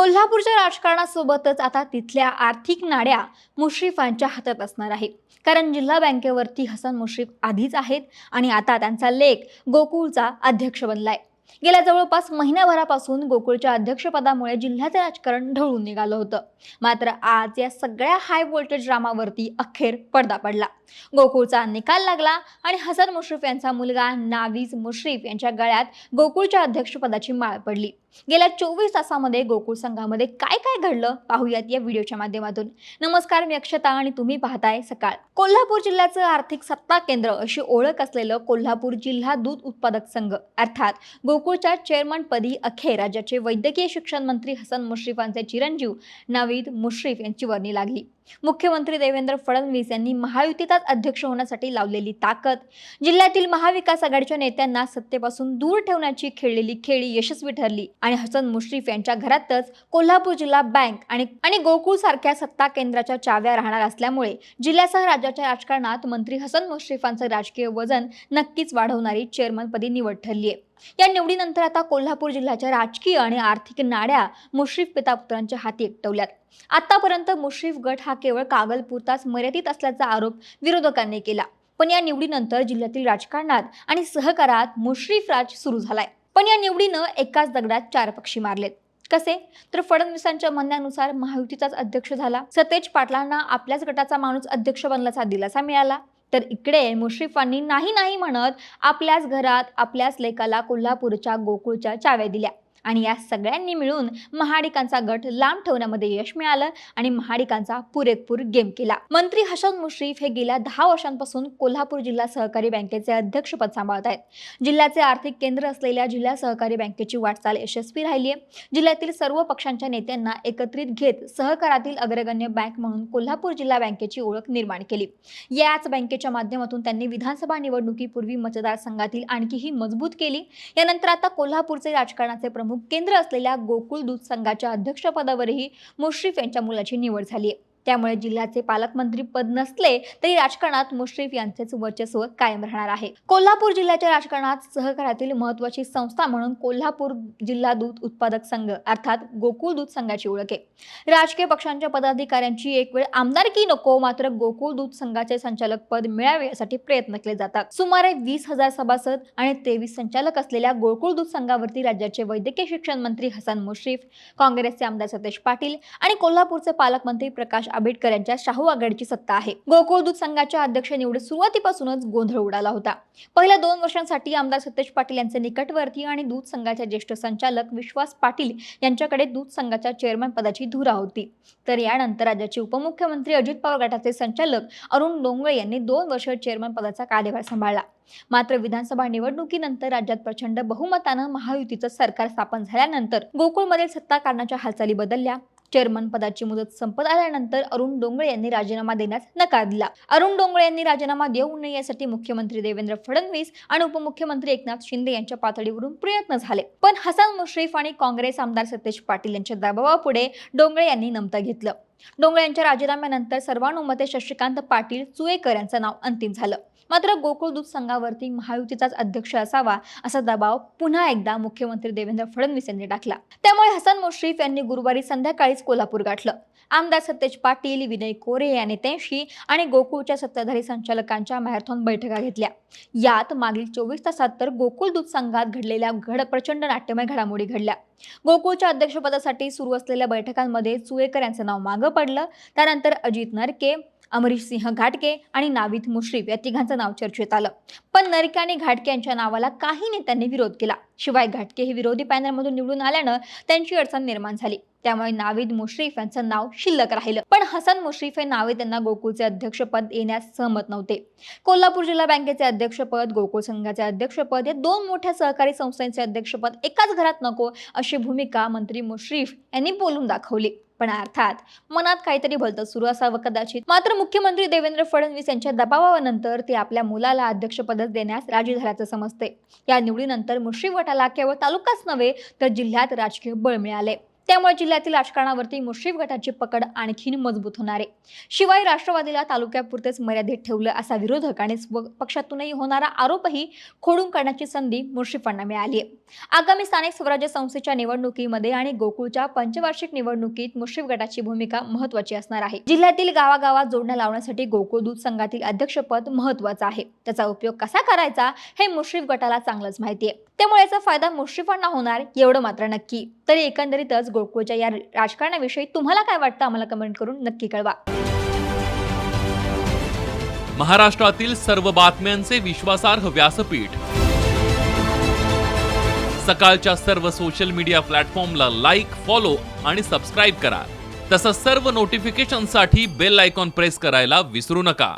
कोल्हापूरच्या राजकारणासोबतच आता तिथल्या आर्थिक नाड्या मुश्रीफांच्या हातात असणार आहे कारण जिल्हा बँकेवरती हसन मुश्रीफ आधीच आहेत आणि आता त्यांचा लेख गोकुळचा अध्यक्ष बनलाय. गेल्या जवळपास महिन्याभरापासून गोकुळच्या अध्यक्षपदामुळे जिल्ह्याचे राजकारण ढवळून निघालं होतं. मात्र आज या सगळ्या हाय व्होल्टेज ड्रामावरती अखेर पडदा पडला. गोकुळचा निकाल लागला आणि हसन मुश्रीफ यांचा मुलगा नावीज मुश्रीफ यांच्या गळ्यात गोकुळच्या अध्यक्षपदाची माळ पडली. गेल्या चोवीस तासामध्ये गोकुळ संघामध्ये काय काय घडलं पाहूयात या व्हिडिओच्या माध्यमातून. नमस्कार मी अक्षता आणि तुम्ही पाहताय सकाळ. कोल्हापूर जिल्ह्याचं आर्थिक सत्ता केंद्र अशी ओळख असलेलं कोल्हापूर जिल्हा दूध उत्पादक संघ अर्थात गोकुळच्या चेअरमनपदी अखेर राज्याचे वैद्यकीय शिक्षण मंत्री हसन मुश्रीफांचे चिरंजीव नावीद मुश्रीफ यांची वर्णी लागली. मुख्यमंत्री देवेंद्र फडणवीस यांनी महायुतीचाच अध्यक्ष होण्यासाठी लावलेली ताकद. जिल्ह्यातील महाविकास आघाडीच्या नेत्यांना सत्तेपासून दूर ठेवण्याची खेळलेली खेळी यशस्वी ठरली आणि हसन मुश्रीफ यांच्या घरातच कोल्हापूर जिल्हा बँक आणि आणि गोकुळ सारख्या सत्ता केंद्राच्या चाव्या राहणार असल्यामुळे जिल्ह्यासह राज्याच्या राजकारणात मंत्री हसन मुश्रीफांचं राजकीय वजन नक्कीच वाढवणारी चेअरमनपदी निवड ठरली आहे या निवडीनंतर आता कोल्हापूर जिल्ह्याच्या राजकीय आणि आर्थिक नाड्या मुश्रीफ पितापुत्रांच्या हाती एकटवल्यात. आतापर्यंत मुश्रीफ गट हा केवळ कागलपुरताच मर्यादित असल्याचा आरोप विरोधकांनी केला. पण या निवडीनंतर जिल्ह्यातील राजकारणात आणि सहकारात मुश्रीफ राज सुरू झालाय. पण या निवडीनं एकाच दगडात चार पक्षी मारलेत. कसे? तर फडणवीसांच्या म्हणण्यानुसार महायुतीचाच अध्यक्ष झाला. सतेज पाटलांना आपल्याच गटाचा माणूस अध्यक्ष बनल्याचा दिलासा मिळाला. तर इकडे मुश्रीफांनी नाही नाही म्हणत आपल्याच घरात आपल्याच लेकाला कोल्हापूरच्या गोकुळच्या चाव्या दिल्या. आणि या सगळ्यांनी मिळून महाडिकांचा गट लांब ठेवण्यामध्ये यश मिळालं आणि महाडिकांचा पुरेपूर गेम केला. मंत्री हसन मुश्रीफ हे गेल्या दहा वर्षांपासून कोल्हापूर जिल्हा सहकारी बँकेचे अध्यक्षपद सांभाळत आहेत. जिल्ह्याचे आर्थिक केंद्र असलेल्या जिल्हा सहकारी बँकेची वाटचाल यशस्वी राहिली आहे जिल्ह्यातील सर्व पक्षांच्या नेत्यांना एकत्रित घेत सहकारातील अग्रगण्य बँक म्हणून कोल्हापूर जिल्हा बँकेची ओळख निर्माण केली. याच बँकेच्या माध्यमातून त्यांनी विधानसभा निवडणुकीपूर्वी मतदारसंघातील आणखीही मजबूत केली. यानंतर आता कोल्हापूरचे राजकारणाचे प्रमुख केंद्र असलेल्या गोकुळ दूध संघाच्या अध्यक्षपदावरही मुश्रीफ यांच्या मुलाची निवड झाली आहे. त्यामुळे जिल्ह्याचे पालकमंत्री पद नसले तरी राजकारणात मुश्रीफ यांचेच वर्चस्व कायम राहणार आहे. कोल्हापूर जिल्ह्याच्या राजकारणात सहकारातील महत्वाची संस्था म्हणून कोल्हापूर जिल्हा दूध उत्पादक संघ अर्थात गोकुळ दूध संघाची ओळख आहे. राजकीय पक्षांच्या पदाधिकाऱ्यांची एक वेळ आमदारकी नको मात्र गोकुळ दूध संघाचे संचालक पद मिळावे यासाठी प्रयत्न केले जातात. सुमारे वीस हजार सभासद आणि तेवीस संचालक असलेल्या गोकुळ दूध संघावरती राज्याचे वैद्यकीय शिक्षण मंत्री हसन मुश्रीफ काँग्रेसचे आमदार सतेज पाटील आणि कोल्हापूरचे पालकमंत्री प्रकाश आंबेडकर यांच्या शाहू आघाडीची सत्ता आहे. गोकुळ दूध संघाच्या अध्यक्ष निवडीत सुरुवातीपासूनच गोंधळ उडाला होता. पहिल्या दोन वर्षांसाठी आमदार सतेज पाटील यांचे निकटवर्ती आणि दूध संघाचे ज्येष्ठ संचालक विश्वास पाटील यांच्याकडे दूध संघाच्या चेअरमन पदाची धुरा होती. तर यानंतर राज्याचे उपमुख्यमंत्री अजित पवार गटाचे संचालक अरुण डोंगळे यांनी दोन वर्ष चेअरमन पदाचा कार्यभार सांभाळला. मात्र विधानसभा निवडणुकीनंतर राज्यात प्रचंड बहुमतानं महायुतीचं सरकार स्थापन झाल्यानंतर गोकुळमधील सत्ता कारणाच्या हालचाली बदलल्या. चेअरमन पदाची मुदत संपत आल्यानंतर अरुण डोंगळे यांनी राजीनामा देण्यास नकार दिला. अरुण डोंगळे यांनी राजीनामा देऊ नये यासाठी मुख्यमंत्री देवेंद्र फडणवीस आणि उपमुख्यमंत्री एकनाथ शिंदे यांच्या पातळीवरून प्रयत्न झाले. पण हसन मुश्रीफ आणि काँग्रेस आमदार सतेज पाटील यांच्या दबावापुढे डोंगळे यांनी नमतं घेतलं. डोंगळे यांच्या राजीनाम्यानंतर सर्वानुमते शशिकांत पाटील चुएकर यांचं नाव अंतिम झालं. मात्र गोकुळ दूध संघावरती महायुतीचाच अध्यक्ष असावा असा दबाव पुन्हा एकदा मुख्यमंत्री देवेंद्र फडणवीस यांनी टाकला. त्यामुळे हसन मुश्रीफ यांनी गुरुवारी संध्याकाळीच कोल्हापूर गाठलं. आमदार सतेज पाटील विनय कोरे या नेत्यांशी आणि गोकुळच्या सत्ताधारी संचालकांच्या मॅरेथॉन बैठका घेतल्या. यात मागील चोवीस तासात तर गोकुळ दूध संघात घडलेल्या घड प्रचंड नाट्यमय घडामोडी घडल्या. गोकुळच्या अध्यक्षपदासाठी सुरू असलेल्या बैठकांमध्ये चुएकर यांचं नाव मागं पडलं. त्यानंतर अजित नरके अमरीश सिंह घाटके आणि नाविद मुश्रीफ या तिघांचं नाव चर्चेत आलं. पण नरके आणि घाटके यांच्या नावाला काही नेत्यांनी विरोध केला. शिवाय घाटके हे विरोधी पॅनलमधून निवडून आल्यानं त्यांची अडचण निर्माण झाली. त्यामुळे नाविद मुश्रीफ यांचं नाव शिल्लक राहिलं. पण हसन मुश्रीफ हे नावे यांना गोकुळचे अध्यक्षपद येण्यास सहमत नव्हते. कोल्हापूर जिल्हा बँकेचे अध्यक्षपद गोकुळ संघाचे अध्यक्षपद या दोन मोठ्या सहकारी संस्थांचे अध्यक्षपद एकाच घरात नको अशी भूमिका मंत्री मुश्रीफ यांनी बोलून दाखवली. पण अर्थात मनात काहीतरी भलतं सुरू असावं कदाचित. मात्र मुख्यमंत्री देवेंद्र फडणवीस यांच्या दबावानंतर ते आपल्या मुलाला अध्यक्षपदच देण्यास राजी झाल्याचं समजते या निवडीनंतर मुश्रीवटाला केवळ तालुकाच नव्हे तर जिल्ह्यात राजकीय बळ मिळाले त्यामुळे जिल्ह्यातील राजकारणावरती मुश्रीफ गटाची पकड आणखीन मजबूत होणार आहे. शिवाय राष्ट्रवादीला तालुक्यापुरतेच मर्यादित ठेवलं असा विरोधक आणि स्व- पक्षातूनही होणारा आरोपही खोडून काढण्याची संधी मुश्रीफांना मिळाली आहे. आगामी स्थानिक स्वराज्य संस्थेच्या निवडणुकीमध्ये आणि गोकुळच्या पंचवार्षिक निवडणुकीत मुश्रीफ गटाची भूमिका महत्वाची असणार आहे. जिल्ह्यातील गावागावात जोडण्या लावण्यासाठी गोकुळ दूध संघातील अध्यक्षपद महत्वाचं आहे. त्याचा उपयोग कसा करायचा हे मुश्रीफ गटाला चांगलंच माहिती आहे. त्यामुळे याचा फायदा मुश्रीफांना होणार एवढं मात्र नक्की. तरी एकंदरीतच गोकुळच्या या राजकारणाविषयी तुम्हाला काय वाटतं? आम्हाला कमेंट करून नक्की कळवा. महाराष्ट्रातील सर्व बातम्यांचे विश्वासार्ह व्यासपीठ. सकाळच्या सर्व सोशल मीडिया प्लॅटफॉर्मला लाईक फॉलो आणि सबस्क्राईब करा. तसंच सर्व नोटिफिकेशनसाठी बेल आयकॉन प्रेस करायला विसरू नका.